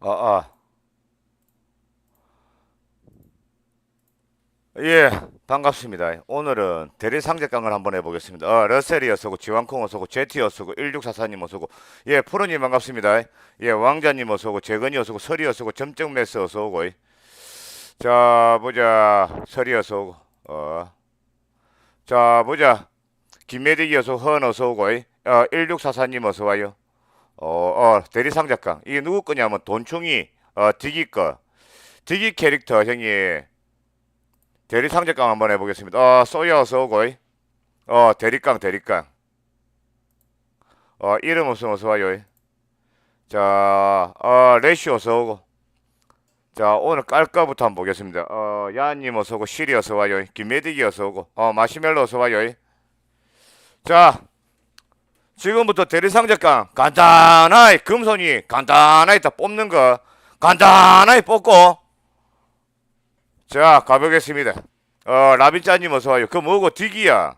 아, 아. 예, 반갑습니다. 오늘은 대리상제강을 한번 해보겠습니다. 어, 러셀이 어서고, 지왕콩 어서고, 제티 어서고, 1644님 어서고, 예, 프로님 반갑습니다. 예, 왕자님 어서고, 재건이 어서고, 설이 어서고, 점정메스 어서오고, 자, 보자. 설이 어서오고, 어. 자, 보자. 김매디기 어서 헌 어서오고, 어, 1644님 어서와요. 어, 어, 대리상작강. 이게 누구 거냐면 돈충이, 어, 디기 거. 디기 캐릭터, 형이. 대리상작강 한번 해보겠습니다. 어, 어서 오고. 어, 대리강, 대리강. 어, 이름 없으면 어서 와요. 자, 어, 레시 어서 오고. 자, 오늘 깔까부터 한번 보겠습니다. 어, 야님 어서 오고, 시리 어서 와요. 김메디기 어서 오고, 어, 마시멜로 어서 와요. 자, 지금부터 대리상작강 간단하게 금손이 간단하게 다 뽑는 거 간단하게 뽑고. 자 가보겠습니다. 어 라빈짜님 어서와요. 그 뭐고 디기야?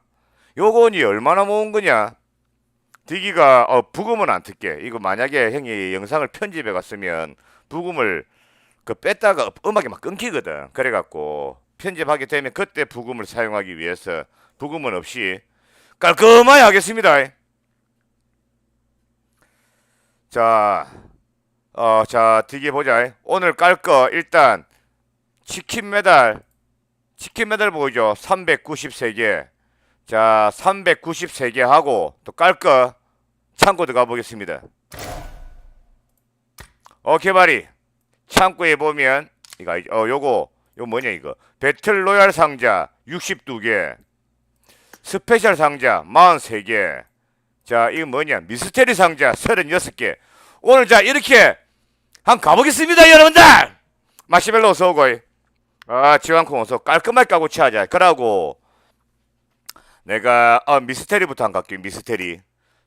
요건이 얼마나 모은 거냐? 디기가 어 부금은 안 듣게. 이거 만약에 형이 영상을 편집해 갔으면 부금을 그 뺐다가 음악이 막 끊기거든. 그래갖고 편집하게 되면 그때 부금을 사용하기 위해서 부금은 없이 깔끔하게 하겠습니다 자, 어, 자, 디기 보자. 오늘 깔 거 일단 치킨 메달, 치킨 메달 보이죠? 393개. 자, 393개 하고 또 깔 거 창고 들어가 보겠습니다. 어, 개발이 창고에 보면 이거? 어, 요거 요 뭐냐 이거 배틀 로얄 상자 62개, 스페셜 상자 43개. 자, 이거 뭐냐? 미스테리 상자 36개. 오늘 자, 이렇게 한번 가보겠습니다, 여러분들! 마시멜로 어서 오고. 아, 지왕콩 어서 깔끔하게 까고 치하자. 그러고, 내가, 어, 미스테리부터 한 갈게요, 미스테리.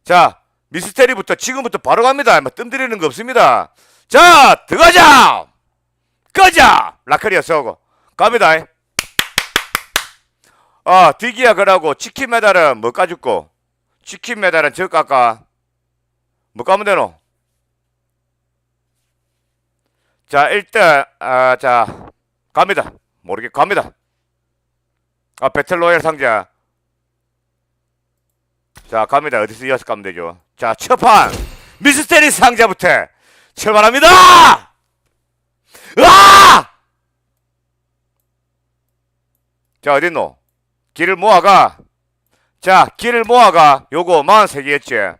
자, 미스테리부터 지금부터 바로 갑니다. 뭐, 뜸들이는 거 없습니다. 자, 들어가자! 꺼자! 라커리 어서 오고. 갑니다. 어, 디기야, 그러고, 치킨 메달은 뭐 까줄고? 치킨 메달은 저 깎아. 뭐 까면 되노? 자, 일단, 아, 자, 갑니다. 모르게 갑니다. 아, 배틀로얄 상자. 자, 갑니다. 어디서 이어서 가면 되죠. 자, 첫 판! 미스테리 상자부터 출발합니다! 으아! 자, 어딨노? 길을 모아가. 자, 길을 모아가. 요거 43개였지.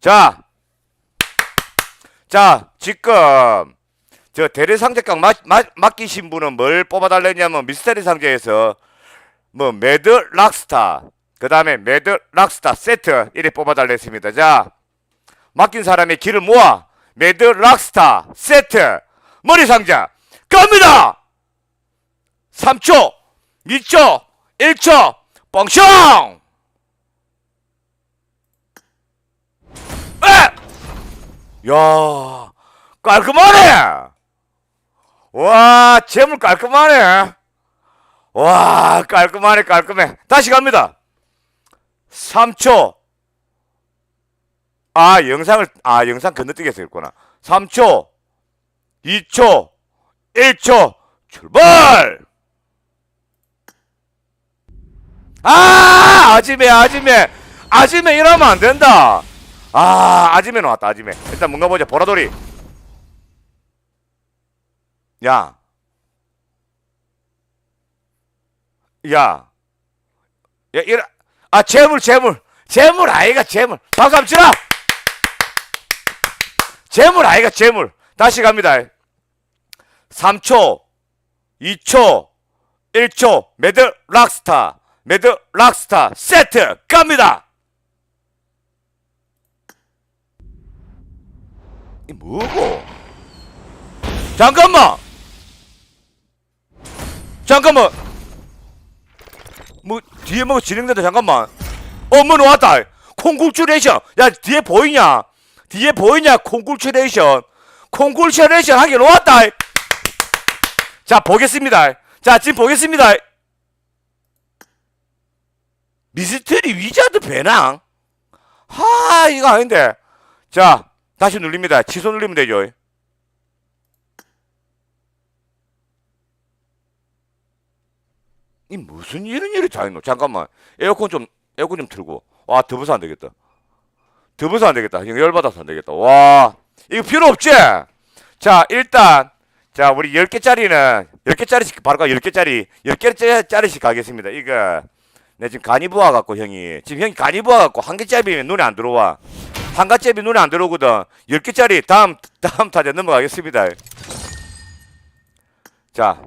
자, 자, 지금 저 대리 상자강 맡, 맡, 맡기신 분은 뭘 뽑아달랬냐면 미스테리 상자에서 뭐 매드 락스타 그 다음에 매드 락스타 세트 이래 뽑아달랬습니다. 자, 맡긴 사람의 길을 모아 매드 락스타 세트 머리 상자 갑니다. 3초, 2초, 1초, 뻥숑! 에! 야, 깔끔하네! 와, 재물 깔끔하네! 와, 깔끔하네, 깔끔해. 다시 갑니다. 3초. 아, 영상을, 아, 영상 건너뛰겠어, 있구나. 3초, 2초, 1초, 출발! 아, 아지매, 아지매. 아지매 이러면 안 된다. 아, 아지매 나왔다, 아지매. 일단 뭔가 보자, 보라돌이. 야. 야. 야, 이라. 아, 재물, 재물. 재물 아이가 재물. 박수 한번 치라! 재물 아이가 재물. 다시 갑니다. 3초, 2초, 1초, 매드 락스타. 매드 락스타 세트 갑니다. 이 뭐고? 잠깐만. 잠깐만. 뭐 뒤에 뭐가 진행된다 잠깐만. 어머 나왔다. 콩쿨츄레이션. 야 뒤에 보이냐? 뒤에 보이냐? 콩쿨츄레이션. 콩쿨츄레이션 하게 놓았다. 자 보겠습니다. 자 지금 보겠습니다. 미스터리 위자드 배낭? 하 이거 아닌데 자 다시 눌립니다. 취소 눌리면 되죠. 이 무슨 이런 일이 다 있노? 잠깐만. 에어컨 좀 에어컨 좀 틀고. 와, 더워서 안 되겠다. 더워서 안 되겠다. 열받아서 안 되겠다. 와, 이거 필요 없지? 자, 일단 자, 우리 10개짜리는 10개짜리씩 바로 가 10개짜리 10개짜리씩 가겠습니다. 이거 내 지금 간이 부어 갖고 형이 지금 형이 간이 부어 갖고 한 개짜리 눈에 안 들어와. 한 가짜리 눈에 안 들어오거든. 10개짜리 다음 다음 타자 넘어가겠습니다. 자.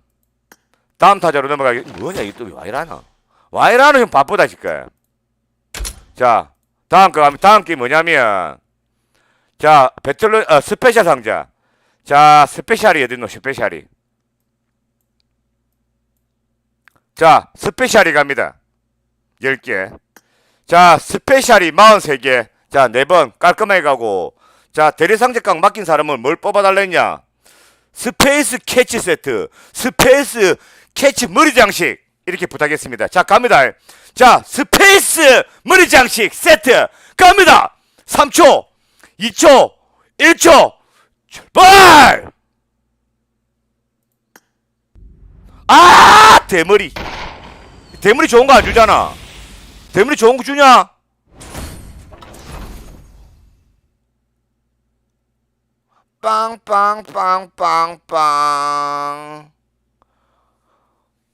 다음 타자로 넘어가겠 뭐냐 이게 또왜 이러나? 와 이러나 형 바쁘다 지금. 자, 다음 거 다음 게 뭐냐면 자, 배틀로 어, 스페셜 상자. 자, 스페셜이 어디 있노? 스페셜이. 자, 스페셜이 갑니다. 10개. 자, 스페셜이 43개. 자, 4번 깔끔하게 가고. 자, 대리상자깡 맡긴 사람은 뭘 뽑아달랬냐? 스페이스 캐치 세트, 스페이스 캐치 머리 장식 이렇게 부탁했습니다. 자, 갑니다. 자, 스페이스 머리 장식 세트 갑니다. 3초, 2초, 1초, 출발! 아, 대머리. 대머리 좋은 거 안 주잖아. 대머리 좋은 거 주냐? 빵빵빵빵빵.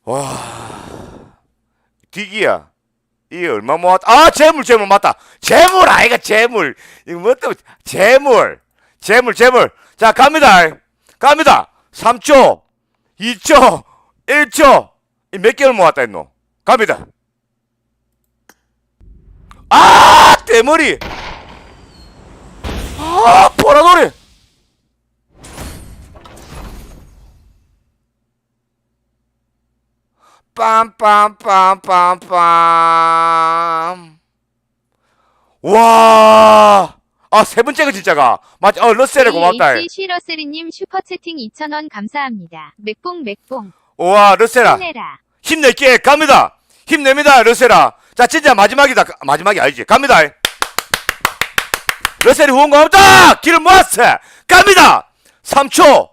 와. 디기야. 이게 얼마 모았다. 아, 재물, 재물, 맞다. 재물, 아이가 재물. 이거 뭐 또, 재물. 재물, 재물. 자, 갑니다. 갑니다. 3초, 2초, 1초. 이몇 개를 모았다 했노? 갑니다. 아, 대머리. 아, 보라돌이. 빰빰빰빰빰. 와. 아, 세 번째가 진짜가. 맞, 어, 러셀에 고맙다. AH 쉬러세리님 슈퍼채팅 2,000원 감사합니다. 맥봉 맥봉 와, 러셀아. 힘내라. 힘낼게. 갑니다. 힘냅니다, 러셀아. 자, 진짜 마지막이다. 가- 마지막이 아니지. 갑니다. 러셀이 후원 고맙다. 길을 모았어. 갑니다. 3초,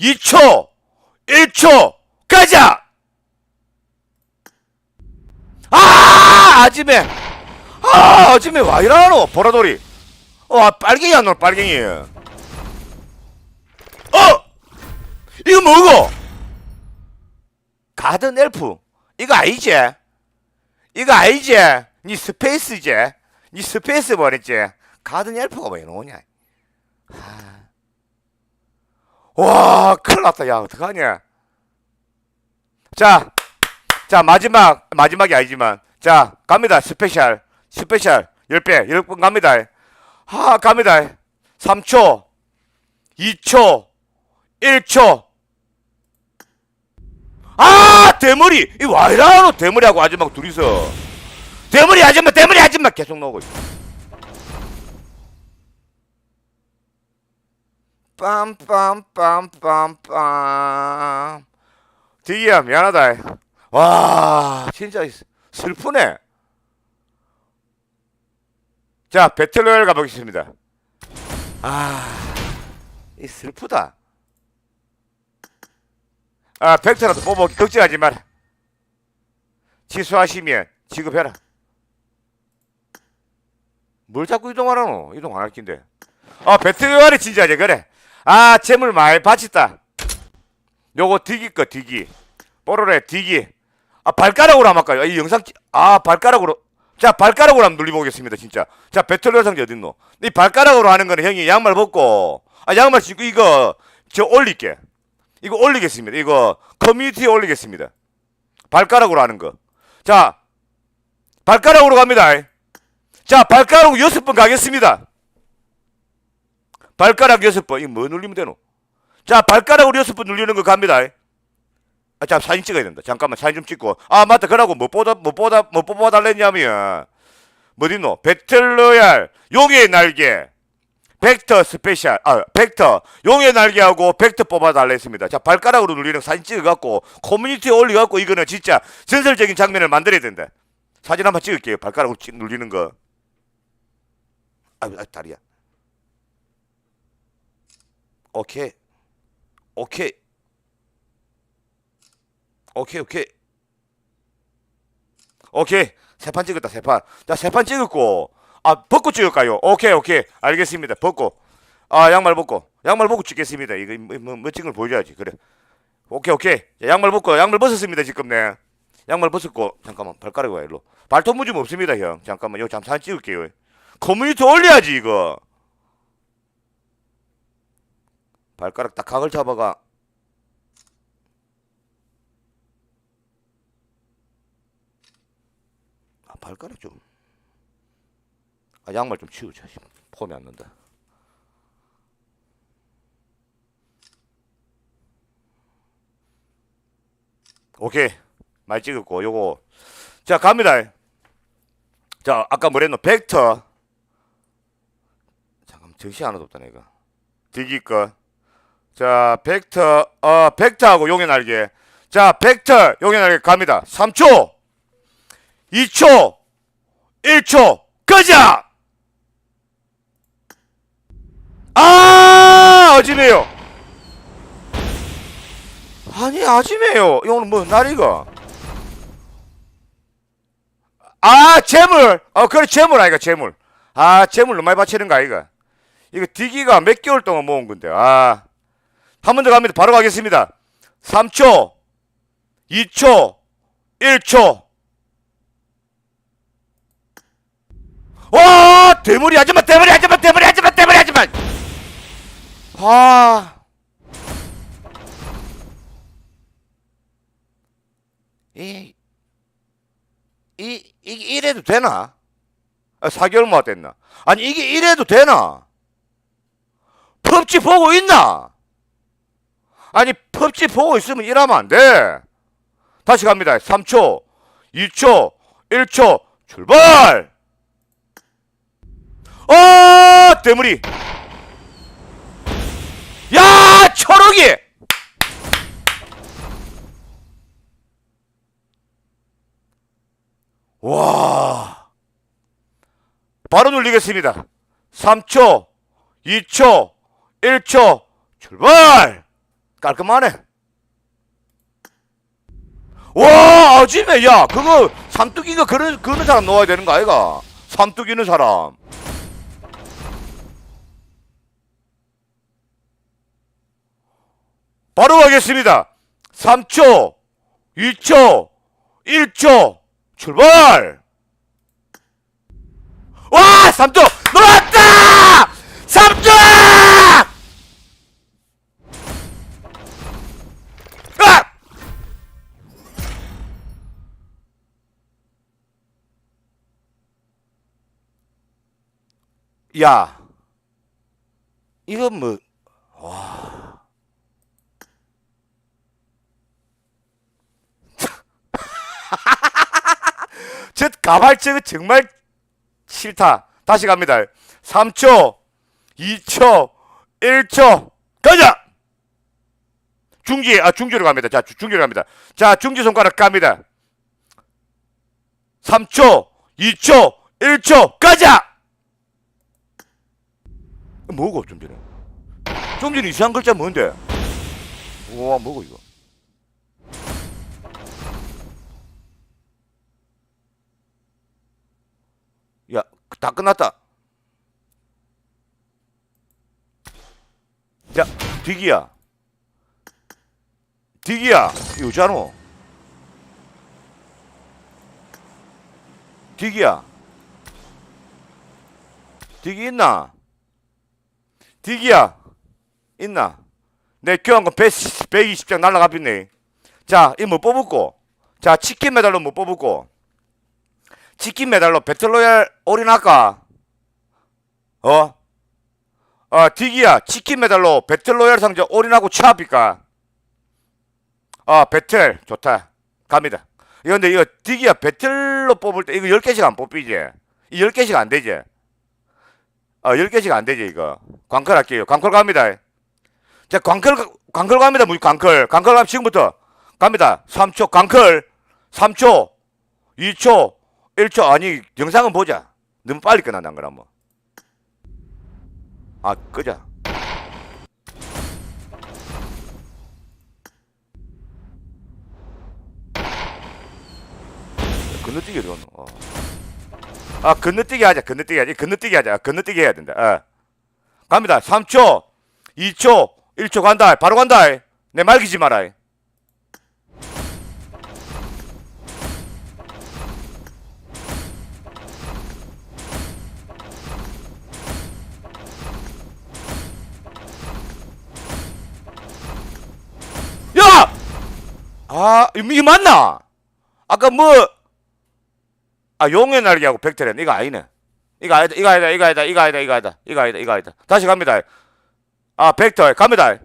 2초, 1초, 가자. 아, 아침에. 아, 아침에 와 이러노 보라돌이. 어, 빨갱이 안 놀, 빨갱이. 어, 이거 뭐고? 가든 엘프 이거 아니지? 이거 아니지? 니 스페이스지? 니 스페이스 버렸지? 가든 엘프가 왜 나오냐? 하... 와 큰일 났다. 야 어떡하냐? 자, 자 마지막 마지막이 아니지만. 자 갑니다. 스페셜. 스페셜. 10배 10번 갑니다. 하 갑니다. 3초 2초 1초 아 대머리! 이 와이라노 대머리하고 아줌마 둘이서. 대머리 아줌마 대머리 아줌마 계속 나오고 있어. 빰빰빰빰빰. 디기야 미안하다. 와 진짜 슬프네. 자 배틀로얄 가보겠습니다. 아이 슬프다 아, 벡터라도 뽑아 걱정하지 마라. 취소하시면 지급해라. 뭘 자꾸 이동하라노? 이동 안할 낀데. 아, 배틀로얄이 진짜지, 그래. 아, 재물 많이 바쳤다. 요거 디기 거, 디기. 뽀로레, 디기. 아, 발가락으로 한번 할까요? 이 영상, 찍- 아, 발가락으로. 자, 발가락으로 한번 눌리보겠습니다, 진짜. 자, 배틀로얄 상자 어딨노? 이 발가락으로 하는 거는 형이 양말 벗고, 아, 양말 신고 이거, 저 올릴게. 이거 올리겠습니다. 이거 커뮤니티에 올리겠습니다. 발가락으로 하는 거. 자, 발가락으로 갑니다. 자, 발가락 여섯 번 가겠습니다. 발가락 여섯 번. 이거 뭐 눌리면 되노? 자, 발가락으로 여섯 번 눌리는 거 갑니다. 아, 자, 사진 찍어야 된다. 잠깐만, 사진 좀 찍고. 아, 맞다. 그러고 뭐 뽑아, 뭐 뽑아, 뭐 뽑아달랬냐면, 뭐 있노? 배틀로얄, 용의 날개, 벡터 스페셜 아 벡터 용의 날개하고 벡터 뽑아달라 했습니다 자 발가락으로 눌리는 사진 찍어갖고 커뮤니티에 올려갖고 이거는 진짜 전설적인 장면을 만들어야 된다 사진 한번 찍을게요 발가락으로 찍- 눌리는 거 아, 아 다리야 오케이. 오케이. 오케이, 오케이. 오케이. 세 판 찍었다, 세 판. 자, 세 판 찍었고. 아, 벗고 찍을까요? 오케이, 오케이. 알겠습니다. 벗고. 아, 양말 벗고. 양말 벗고 찍겠습니다. 이거 뭐, 뭐, 멋진 걸 보여줘야지. 그래. 오케이, 오케이. 자, 양말 벗고. 양말 벗었습니다, 지금 네. 양말 벗었고. 잠깐만, 발가락 와, 일로. 발톱 무좀 없습니다, 형. 잠깐만, 요 잠깐 찍을게요. 커뮤니티 올려야지, 이거. 발가락 딱 각을 잡아가. 아, 발가락 좀. 아, 양말 좀 치우자. 씨. 폼이 안 난다. 오케이. 많이 찍었고, 요거. 자, 갑니다. 자, 아까 뭐랬노? 벡터. 잠깐, 정신 하나도 없다, 내가. 디기 거. 자, 벡터, 어, 벡터하고 용의 날개. 자, 벡터, 용의 날개 갑니다. 3초, 2초, 1초, 가자! 아, 아지매요. 아니, 아지매요. 이거는 뭐, 날이가. 아, 재물! 어, 그래, 재물 아이가, 재물. 아, 재물로 많이 바치는 거 아이가. 이거 디기가 몇 개월 동안 모은 건데, 아. 한 번 더 갑니다. 바로 가겠습니다. 3초, 2초, 1초. 와, 대머리 하지마, 대머리 하지마, 대머리 아. 이, 이, 이, 이래도 되나? 아, 4개월 못 됐나? 아니, 이게 이래도 되나? 펍지 보고 있나? 아니 펍지 보고 있으면 일하면 안 돼. 다시 갑니다. 3초, 2초, 1초, 출발! 어, 대물이. 야, 초록이! 와. 바로 눌리겠습니다. 3초, 2초, 1초, 출발! 깔끔하네. 와, 아침에 야, 그거 삼뚝이가 그런 그런 사람 넣어야 되는 거 아이가? 삼뚝 있는 사람. 바로 가겠습니다. 3초, 2초, 1초, 출발! 와, 삼뚝 놀았다! 삼뚝! 아! 야, 이건 뭐, 와. 저 가발증은 정말 싫다. 다시 갑니다. 3초, 2초, 1초, 가자! 중지, 아, 중지로 갑니다. 자, 주- 중지로 갑니다. 자, 중지 손가락 갑니다. 3초, 2초, 1초, 가자! 뭐고, 중지는? 중지는 이상한 글자 뭔데? 우와, 뭐고, 이거? 다 끝났다. 자, 디기야. 디기야, 이거잖아. 디기야. 디기 있나? 디기야. 있나? 내 교환권 100, 120장 날라가겠네. 자, 이뭐 뽑을고? 자, 치킨 메달로 뭐 뽑을고? 치킨 메달로 배틀로얄 올인할까? 어? 아, 디기야, 치킨 메달로 배틀로얄 상자 올인하고 취합니까? 아, 배틀, 좋다. 갑니다. 이거 근데 이거 디기야, 배틀로 뽑을 때 이거 10개씩 안 뽑히지? 이 10개씩 안 되지? 아, 10개씩 안 되지, 이거. 광클 할게요. 광클 갑니다. 자, 광클, 광클 갑니다. 뭐, 광클. 광클 가면 지금부터 갑니다. 3초, 광클. 3초, 2초, 1초 아니 영상은 보자. 너무 빨리 끝난다 그러면. 뭐. 아 끄자. 건너뛰기 어려워. 어. 아 건너뛰기 하자. 건너뛰기 하자. 건너뛰기 하자. 건너뛰기 해야 된다. 어. 갑니다. 3초, 2초, 1초 간다. 바로 간다. 내 말기지 마라. 아, 이거 맞나? 아까 뭐, 아, 용의 날개하고 백태랜 이거 아니네. 이거 아니다, 이거 아니다, 이거 아니다, 이거 아니다, 이거 아니다, 이거 아니다. 다시 갑니다. 아, 벡터, 갑니다.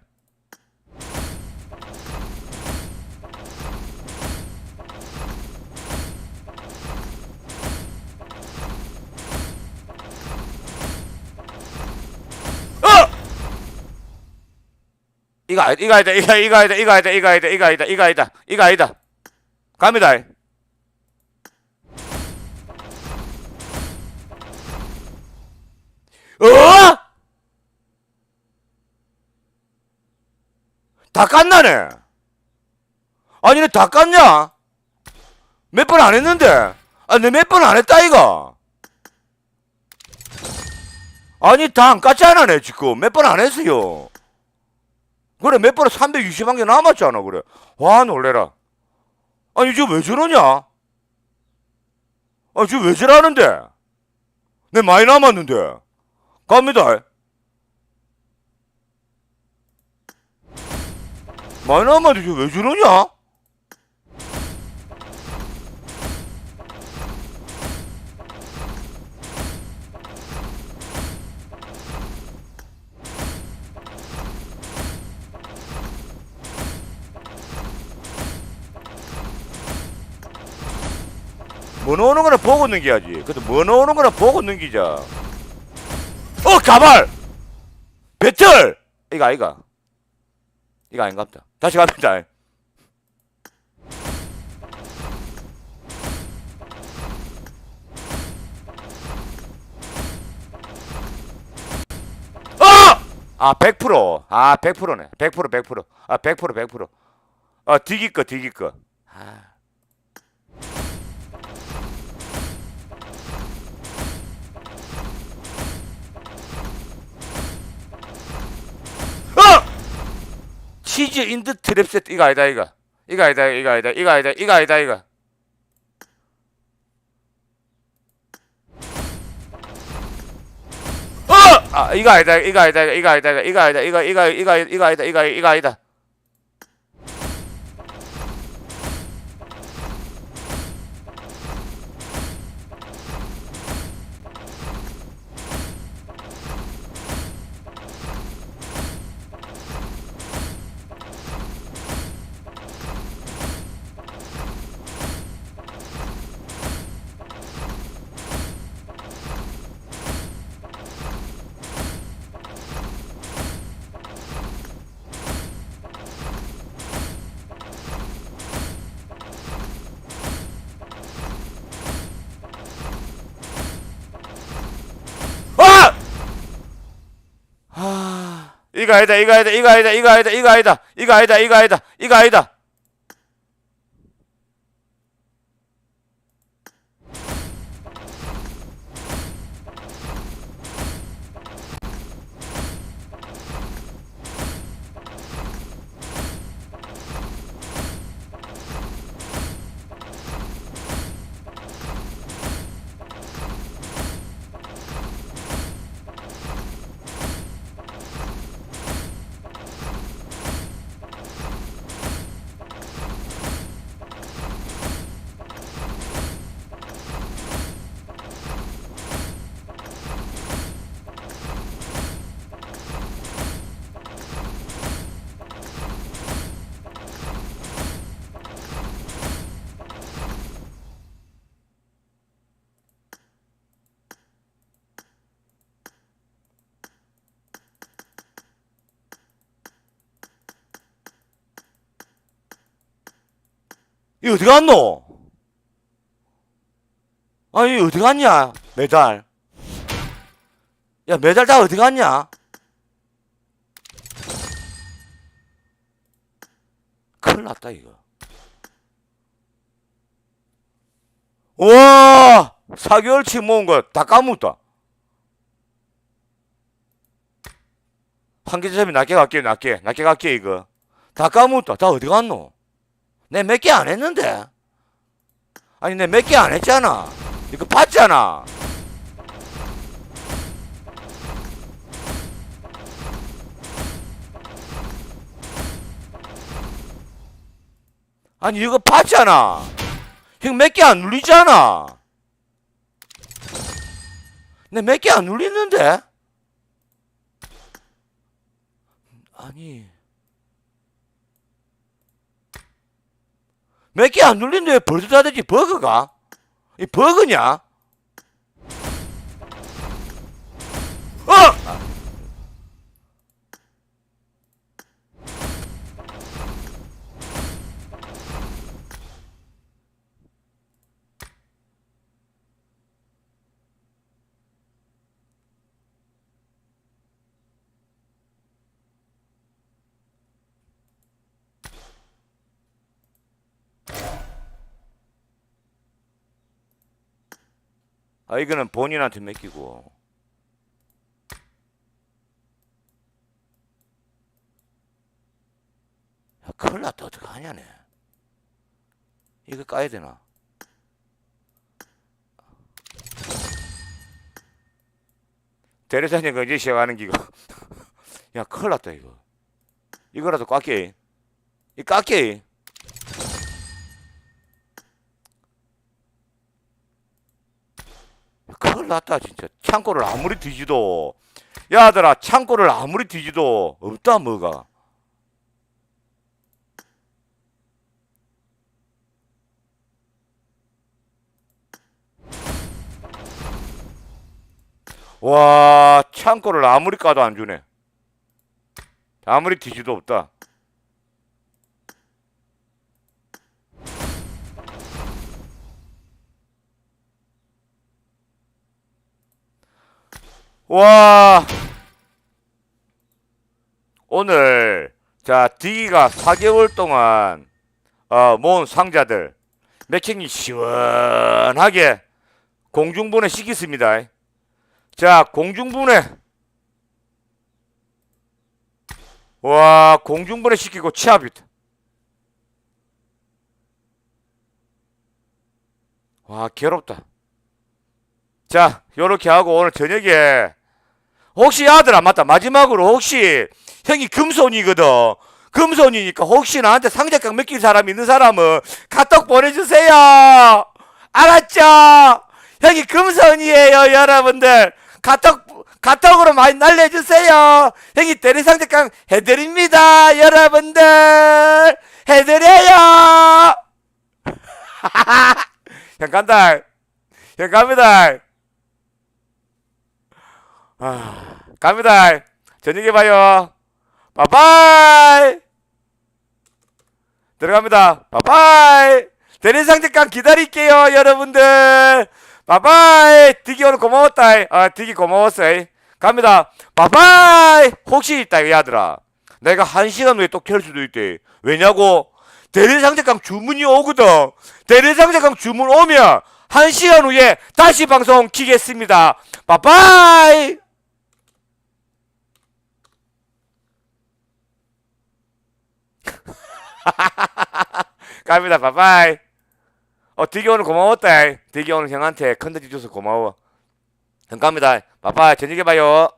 이거 아니다, 이거 아니다, 이거 이거 아니다, 이거 아니다, 이거 아니다, 이거 아니다, 이거 아니다, 이거 아니다. 갑니다. 어? 다 깠나네. 아니, 너다 깠냐? 몇 번 안 했는데. 아, 내몇번 안 했다, 이거. 아니, 다 안 깠잖아, 내 지금. 몇 번 안 했어요. 그래, 몇 번에 360만 개 남았잖아, 그래. 와, 놀래라. 아니, 지금 왜 저러냐? 아, 지금 왜 저러는데? 내 많이 남았는데. 갑니다. 많이 남았는데 지금 왜 저러냐? 뭐 나오는 거나 보고 넘겨야지. 근데 뭐 나오는 거나 보고 넘기자. 어 가발 배틀 이거 아이가 이거 아닌갑다 다시 갑니다 어! 아 100%. 아 100%네 100% 100%. 아 100% 100%. 아 디기 거 디기 거. 아. 치즈 인드 트랩 세트 이거 아니다 이거 이거 아니다 이거 아니다 이거 아니다 이거 아니다 이거 어! 아 이거 아니다 이거 아니다 이거 아니다 이거 아니다 이거 이거 이거 이거 아니다 이거 이거 아니다 이거 아니다, 이거 아니다, 이거 아니다, 이거 아니다, 이거 아니다, 이거 아니다, 이거 아니다, 이거 아니다. 이거 어디 갔노? 아니 어디 갔냐? 메달. 야 메달 다 어디 갔냐? 큰일 났다 이거. 와 4개월치 모은 거 다 까먹었다 한계점이 낮게 갈게 낮게 낮게 갈게 이거 다 까먹었다 다 어디 갔노 내 몇 개 안 했는데? 아니 내 몇 개 안 했잖아. 이거 봤잖아. 아니 이거 봤잖아. 형 몇 개 안 눌리잖아. 내 몇 개 안 눌리는데? 아니 몇 개 안 눌린데 왜 벌써 다 되지? 버그가? 이 버그냐 어 아 이거는 본인한테 맡기고. 야 큰일 났다. 어떡하냐네. 이거 까야 되나? 대리사님 이제 시작하는 기가. 야 큰일 났다 이거. 이거라도 깎게. 이 깎게 큰일 났다 진짜. 창고를 아무리 뒤지도. 야들아 창고를 아무리 뒤지도 없다 뭐가. 와 창고를 아무리 까도 안 주네. 아무리 뒤지도 없다 와 오늘 자 디기가 4개월 동안 어, 모은 상자들 매칭이 시원하게 공중분해 시켰습니다. 자 공중분해 와 공중분해 시키고 치압이 와 괴롭다. 자, 요렇게 하고 오늘 저녁에 혹시 아들아 맞다 마지막으로 혹시 형이 금손이거든. 금손이니까 혹시 나한테 상자깡 맡길 사람 있는 사람은 카톡 보내주세요. 알았죠? 형이 금손이에요, 여러분들. 카톡 카톡으로 많이 날려주세요. 형이 대리상자깡 해드립니다, 여러분들. 해드려요. 형 간다. 형 갑니다. 아, 갑니다. 저녁에 봐요. 바이바이. 들어갑니다. 바이바이. 대리상대감 기다릴게요, 여러분들. 바이바이. 디기 오늘 고마웠다. 아, 디기 고마웠어. 갑니다. 바이바이. 혹시 있다, 이 아들아. 내가 한 시간 후에 또 켤 수도 있대. 왜냐고? 대리상대감 주문이 오거든. 대리상대감 주문 오면 한 시간 후에 다시 방송 키겠습니다. 바이바이. 갑니다. 바이바이. 어, 되게 오늘 고마웠다. 되게 오늘 형한테 컨텐츠 줘서 고마워. 형 갑니다. 바이바이. 저녁에 봐요.